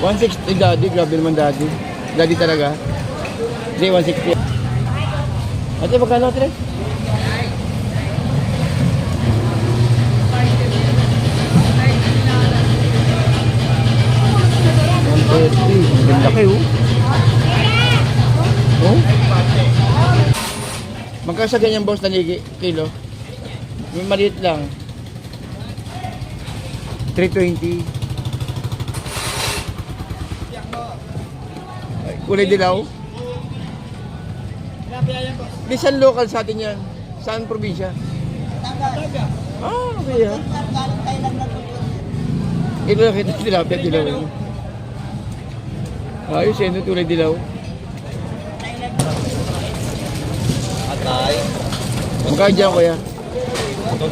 160 daddy, grabe naman daddy. Daddy talaga. Hindi, 160. Ate, magkano ate? Ang laki oh. Magkano sa ganyan boss na kilo? Maliit lang. 320. Kulay dilaw. Di saan local sa atin yan? Saan probinsya? Ah, okay ah. Ito lang kita tilapia dilaw. Ayos eh, no, tulay dilaw. Atay. Magkano dyan kuya? Ito.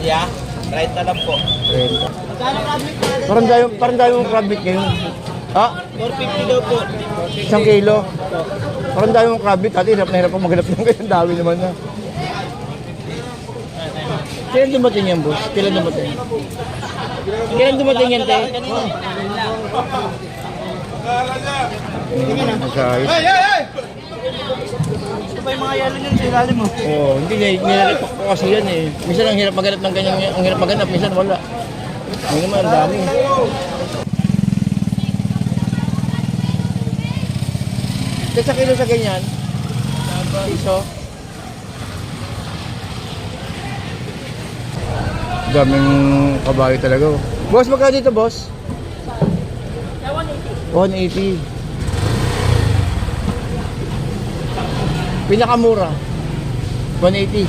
Right na lang po. 30. Parang dayo, parang mong crab meat ngayon. Ha? 450 daw po. Isang kilo. Parang dayo mong crab meat. Ate, hirap na hirap ang maghanap ng ganyan. Dami naman na. Kailan dumating yan, boss? Kailan dumating? Kailan dumating yan, te? Masayos. Ito pa yung mga yelo niyan sa ilalim mo. Oo, hindi niya nilalipok ko kasi yan eh. Minsan ang hirap maghanap ng ganyan, ang hirap maghanap, minsan wala. Ano naman, ang dami. Kasi sa kilo sa ganyan, piso. Daming kabayo talaga. oh. Boss, magkano dito, boss? 180. 180. Pinakamura. 180.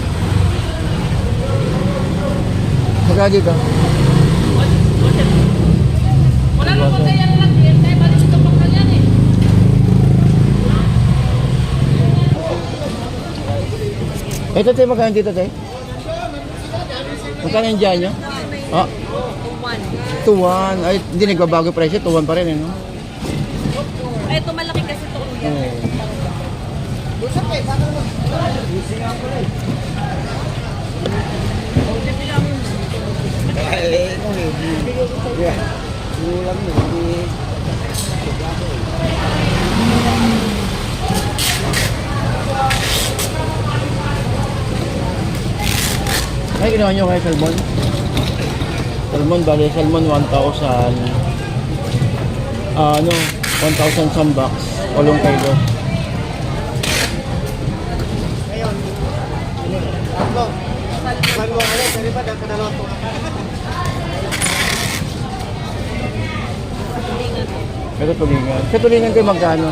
Magkano dito? Wala nang pagkayan lang yan, tayo balik ito pang yan eh. Ito tayo magkano dito tayo? Magkano yung dyan nyo? Ah, 2-1. Ay, hindi nagbabago yung presyo. 2-1 pa rin eh, no? Ay, ito malaki kasi ito. Oo. Ay, ginawa nyo kay Salmon? Salmon, bali, Salmon 1,000. Ah, ano, 1,000 some bucks. Walong kilo. Ito tulingan. Sa tulingan kayo magkano?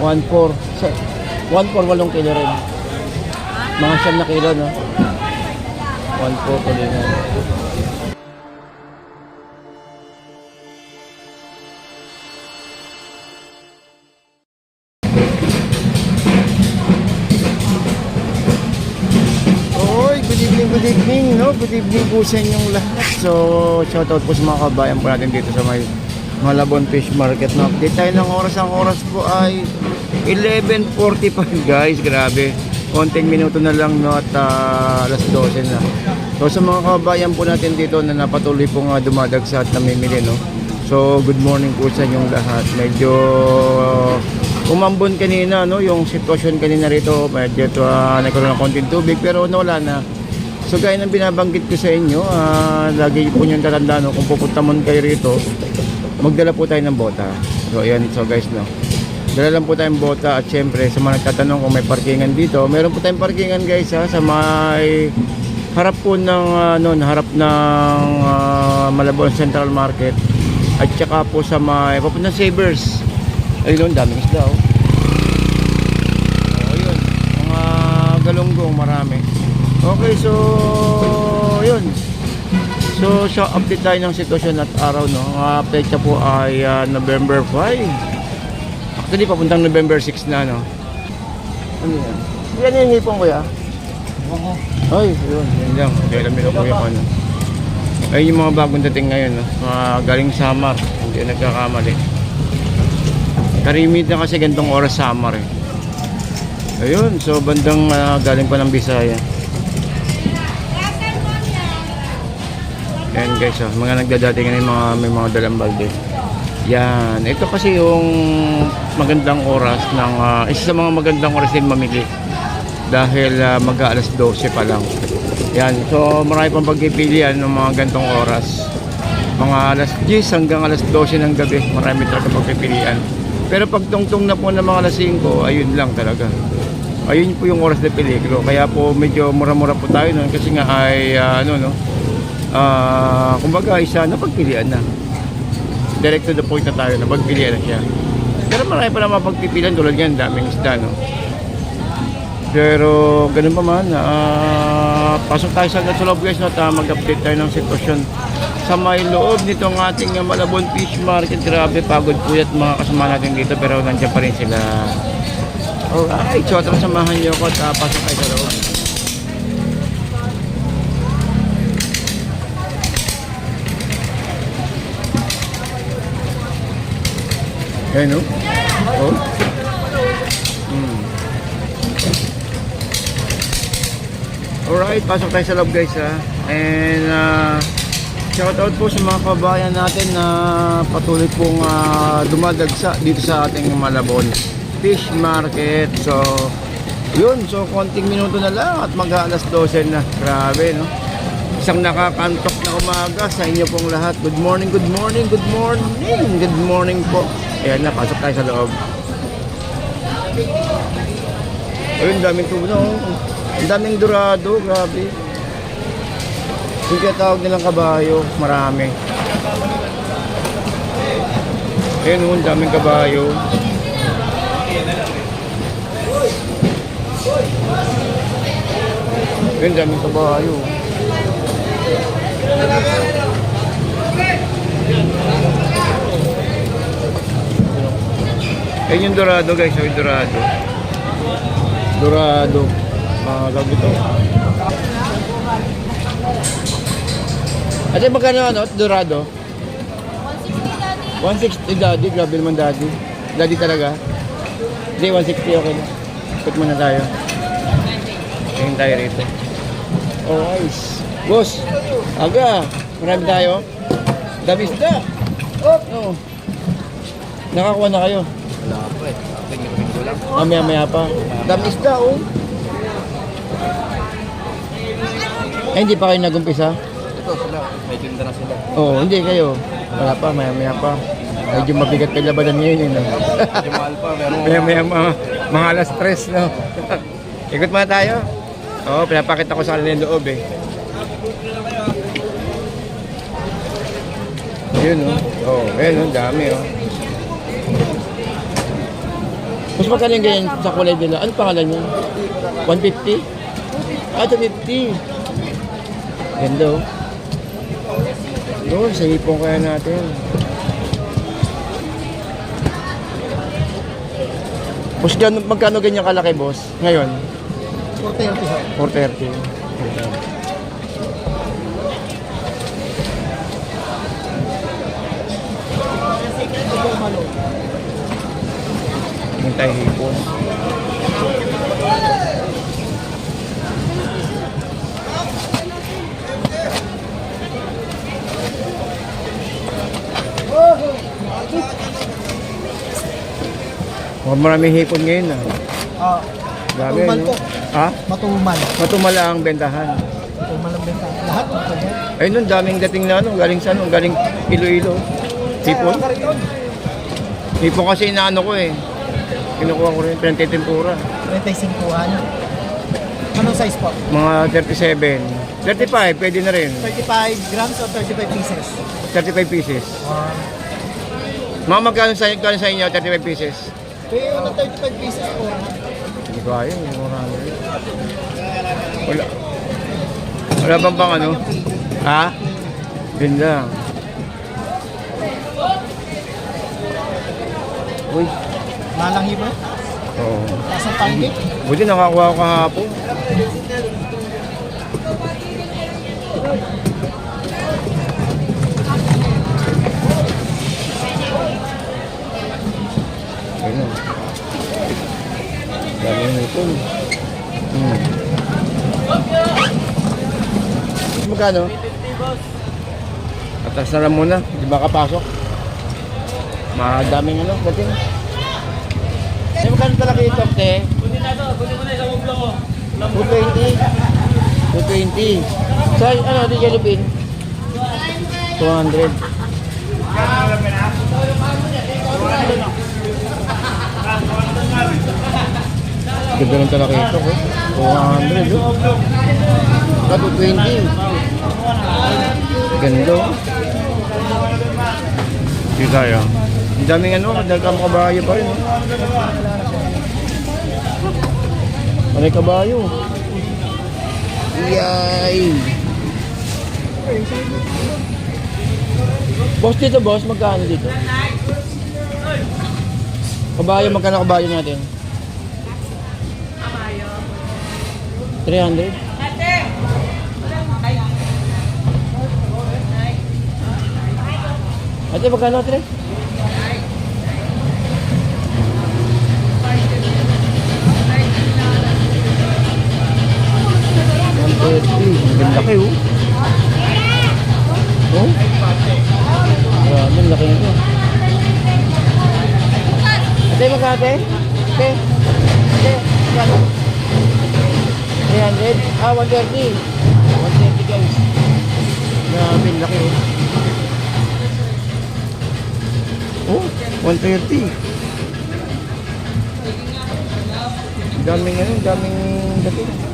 1,4. Sa 1,4, walong kilo rin. Mga siyam na kilo, no? 1,4 tulingan. Oy, good evening, good evening, no? Good evening po sa inyong lahat. So, shoutout po sa mga kabayan po natin dito sa may Malabon Fish Market. No? Update tayo ng oras. Ang oras po ay 11.45 guys. Grabe. Konting minuto na lang no, at ah, alas 12 na. So sa mga kabayan po natin dito na napatuloy po nga dumadagsa at namimili. No? So good morning po sa inyong lahat. Medyo umambon kanina no yung sitwasyon kanina rito medyo uh, nagkaroon ng konting tubig pero no, wala na so gaya ng binabanggit ko sa inyo ah, lagi po nyo tatandaan no, kung pupunta man kayo rito magdala po tayo ng bota so ayan so guys no dala lang po tayong bota at syempre sa mga nagtatanong kung may parkingan dito meron po tayong parkingan guys ha sa may harap po ng ano harap ng ah, Malabon Central Market at saka po sa may papuntang Sabers ayun daming isda oh. oh ayun mga galunggong marami. Okay so yun. So so update tayo ng sitwasyon at araw no? Ang update po ay ah, November 5 actually papuntang November 6 na no? Ano yan? Yan yung hipong kuya? Ay yun. Yun lang. Hindi alam nila kuya kung ano. Ayun yung mga bagong dating ngayon no? mga galing Samar hindi nagkakamali. Karimit na kasi gantong oras summer eh. Ayun, so bandang ah, galing pa ng Bisaya. Ayan guys, oh, mga nagdadating na yung mga, may mga dalang balde. Yan. Ito kasi yung magandang oras ng ah, isa sa mga magandang oras din mamili. Dahil uh, mag alas 12 pa lang. Yan. So marami pang pagpipilian ng mga gantong oras. Mga alas 10 hanggang alas 12 ng gabi. Marami talaga pagpipilian. Pero pag tungtong na po ng mga alas 5, ayun lang talaga. Ayun po yung oras na peligro. Kaya po medyo mura-mura po tayo noon kasi nga ay ah, ano no. Ah, kumbaga isa na pagpilian na direct to the point na tayo na pagpilian na siya. Pero marami pa naman pagpipilian tulad yan, daming isda, no? Pero ganun pa man, ah, pasok tayo sa loob guys at ah, mag-update tayo ng sitwasyon sa may loob nitong ating ah, Malabon Fish Market. Grabe, pagod po at mga kasama natin dito pero nandiyan pa rin sila. Alright, so tara samahan niyo ako at ah, pasok tayo sa loob. Ayan, no? Oh. Hmm. Alright, pasok tayo sa loob guys ha. And uh, shout out po sa mga kabayan natin na patuloy pong ah, dumadagsa dito sa ating Malabon Fish Market. So, yun. So, konting minuto na lang at mag-alas 12 na. Grabe, no? Isang nakakantok na umaga sa inyo pong lahat. Good morning, good morning, good morning, good morning po. Ayan na, pasok tayo sa loob. Ayun, daming tubo na. oh. Ang daming dorado, grabe. Yung tawag nilang kabayo, marami. Ayun, oh, ang daming kabayo. Ayun, daming kabayo. Ayun yung dorado guys, yung dorado. Dorado. Mga gabi to. Ate, magkano ano? Dorado? 160 daddy. Grabe naman daddy. Daddy talaga? Hindi, 160 okay na. Ikot muna tayo. Tingin tayo rito. Oh, ice. Boss, aga. Marami tayo. Dami isda. Oh, no. Nakakuha na kayo. Wala pa eh. Tingin ko lang. Mamaya maya pa. Dami isda, oh. Eh, hindi pa kayo nagumpisa? Ito sila. Tinda na sila. Oo, hindi kayo. Wala pa, maya maya pa. Medyo mabigat pa yung labanan ngayon, yun. No? Medyo mahal pa maya maya mga, mga alas stress, no? Ikot muna tayo. Oo, pinapakita ko sa kanila yung loob, eh. Yun, oh. Oo, oh, ayun, oh, dami, oh. Mas magkano yung ganyan sa kulay nila? Ano pangalan niya? 150? Ah, 250. Ganda, oh. Doon, sa hipong kaya natin. Boss, gano, magkano ganyan kalaki, boss? Ngayon? 430. 430. Hintay hipon. Mukhang maraming hipon ngayon ah. Ah, Grabe, Matumal no? po. Ha? matumal. Matumala ang bentahan. Matumal ang benta. Lahat matumal. Ayun nun, daming dating na ano, galing sa ano, galing Iloilo. Hipon. Hipon kasi inaano ko eh. Kinukuha ko rin, pinantitimpura. 35-an. Anong size po? Mga 37. 35, pwede na rin. 35 grams or 35 pieces? 35 pieces. Ah, Mga magkano sa, magkano sa inyo, 35 pieces? kaya yung 35 pieces po. Hindi ko ayaw, hindi ko marami. Wala. Wala bang bang ano? Ha? Yun lang. Uy. Malang hibo. Oo. Lasang panggit. Buti nakakuha ko kahapon. Ayun. Dami yung ipon. Hmm. Magkano? Atas na lang muna. Di ba kapasok? Madaming ano, dating. Magkano talaga ito, te? 220. 220. Sa ano, di yellow pin? 200. Ganda ng talaki ito, ko. 200, oh. Saka 220. Ganda, oh. Dito tayo. Ang daming ano, dagkang kabayo pa rin. Oh. Ano May kabayo. Yay! Boss dito boss, magkano dito? Kabayo, magkano kabayo natin? Kabayo. 300? Ate! Ate, magkano 3? Ang laki, oh. Oh? Grabe, ang laki nito. Ate, magkano, Ate? Ate? Ate, magkano? 300? Ah, 130. 130, guys. Grabe, ang laki. Oh, 130. Daming ano, daming dating.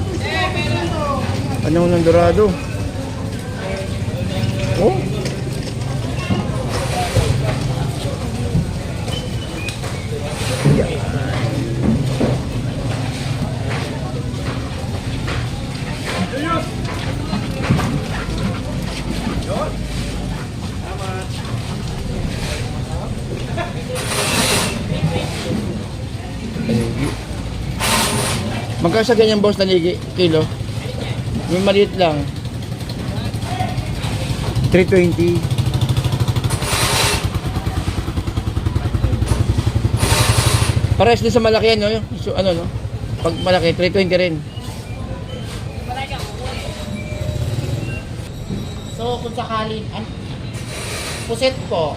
Ano ng dorado? Oh. Yeah. Panigi. Magkano sa ganyan boss na kilo? Yung maliit lang. 320. Pares din sa malaki yan, no? So, ano, no? Pag malaki, 320 rin. So, kung sakali, an puset po,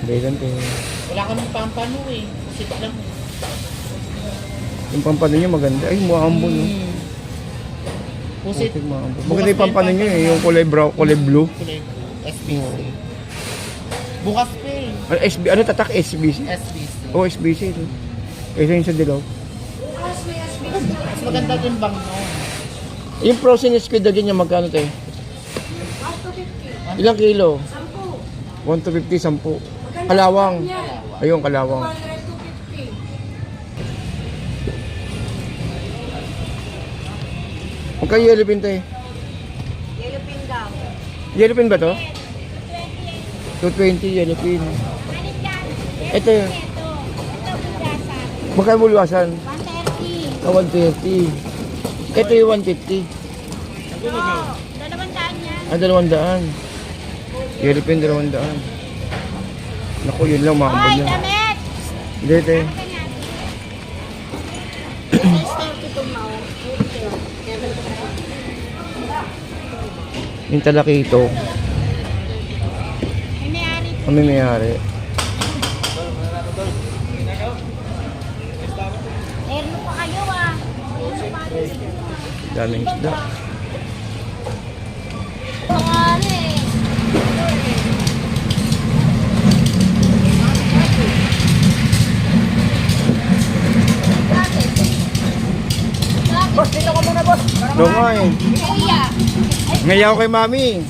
Hindi, ganito. wala kami pampano eh. Puset lang. Yung pampano nyo maganda. Ay, maambon, no? Hmm. Puset. Maambon. Maganda yung pampano nyo, eh. Yung kulay brown, kulay blue. Kulay SBC. Bukas pa eh. Ano, SB, ano tatak? SBC? SBC. Oh, SBC. ito. Ito yung sa dilaw. Mas maganda din bang no? Yung frozen squid na ganyan, magkano tayo? Ilang kilo? 1 to 50, 10. Kalawang. Ayun, kalawang. Magkano yellow pin tayo? Yellow pin daw. Yellow pin ba to? 220 yellow pin. Ito yun. Magkano bulwasan? 130. Ah, 130. Ito yung 150. Oo. Dalawang daan yan. Ah, dalawang daan. Yellow pin, dalawang daan. Naku, yun lang, makakabal Hoy, niya. damit! Hindi, talakito, May may-ari kami may-ari. Meron pa kayo ah. Meron pa kayo. Daming isda. Boss, dito ka muna boss. Doon nga eh. Kuya. Ngayaw kay mami.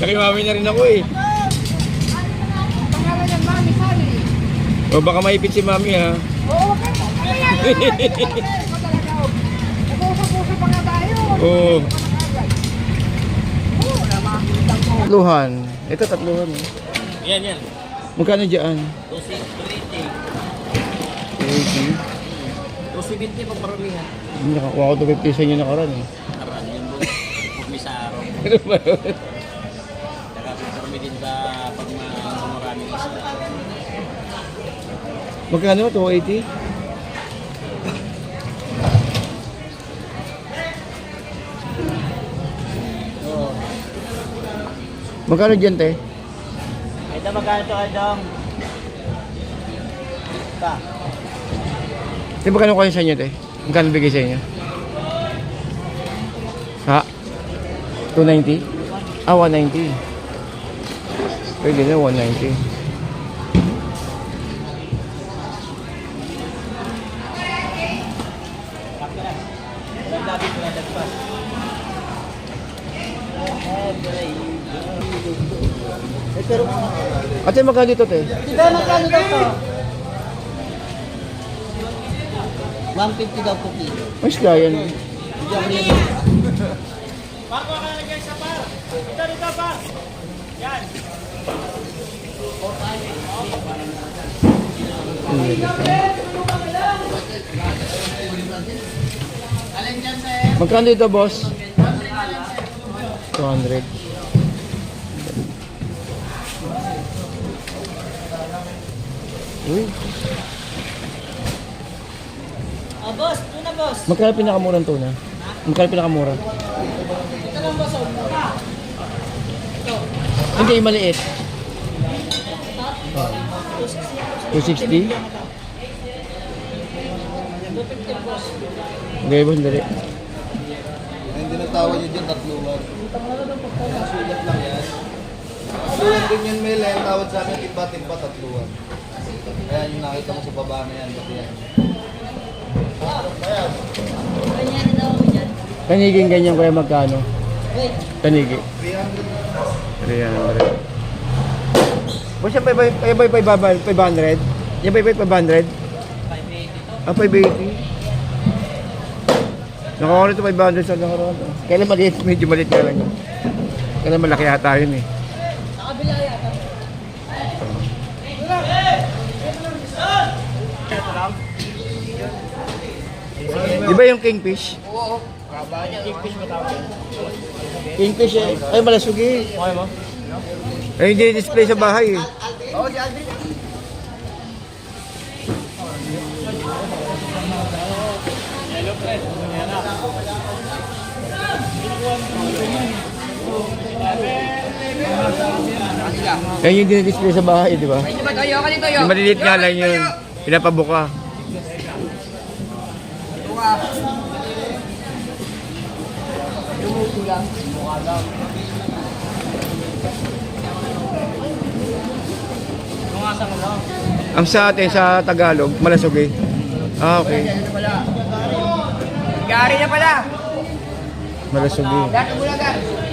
Kay mami na rin ako eh. Pangalan ng mami, sorry. O baka maipit si mami ha. Oo, okay. Nag-usap-usap pa nga tayo. Oo. Tatluhan. Ito tatluhan. Yan, yan. Magkano dyan? 280. 80. 270 pag paramihan. Hindi nakakuha ko 250 sa inyo nakaraan eh. Aran, yun doon. Pumisaro. Ano ba yun? Saka parami din sa pag ma- maraming isda. Magkano? 280? Magkano dyan, te? Ito magkano to, Adong? Pa. Di ba kano kayo sa inyo, te? Magkano bigay sa inyo? Ha? 290? Ah, 190. Pwede na, 190. Ate, magkano dito, te? Diba magkano daw 150 daw po kilo. Mas kaya yan. Magkano dito, boss? 200. Uy, Ah, boss, ito na boss. magkano pinakamurang tuna? Magkano pinakamura? Ito lang boss. oh. Hindi, maliit. 260? Okay, boss, dali. Hindi natawag nyo dyan, tatluan. Sulat lang yan. Tatluan din yun, Mel. Ang tawag sa amin, iba-iba, tatluan. Kaya yung nakita mo sa baba na yan, pati yan. Kaniging ganyan kaya magkano? Kanigi. 300. Boss, yan pa ba yan ba yung 500? Yan ba yung 500? Ah, 580. Nakuha ito 500 sa nakaraan. ah. Kailan maliit? Medyo maliit nga lang yun. Kailan malaki yata yun eh. Di ba yung kingfish? Kingfish mo tawag. Kingfish eh. Ay, malasugi. Okay mo? Ay, hindi display sa bahay eh. Yan yung dinidisplay sa bahay, di ba? Yung maliliit nga lang yun. Pinapabuka. Ang sa atin, sa Tagalog, malasugi. Ah, okay. Gari na pala. Mo lang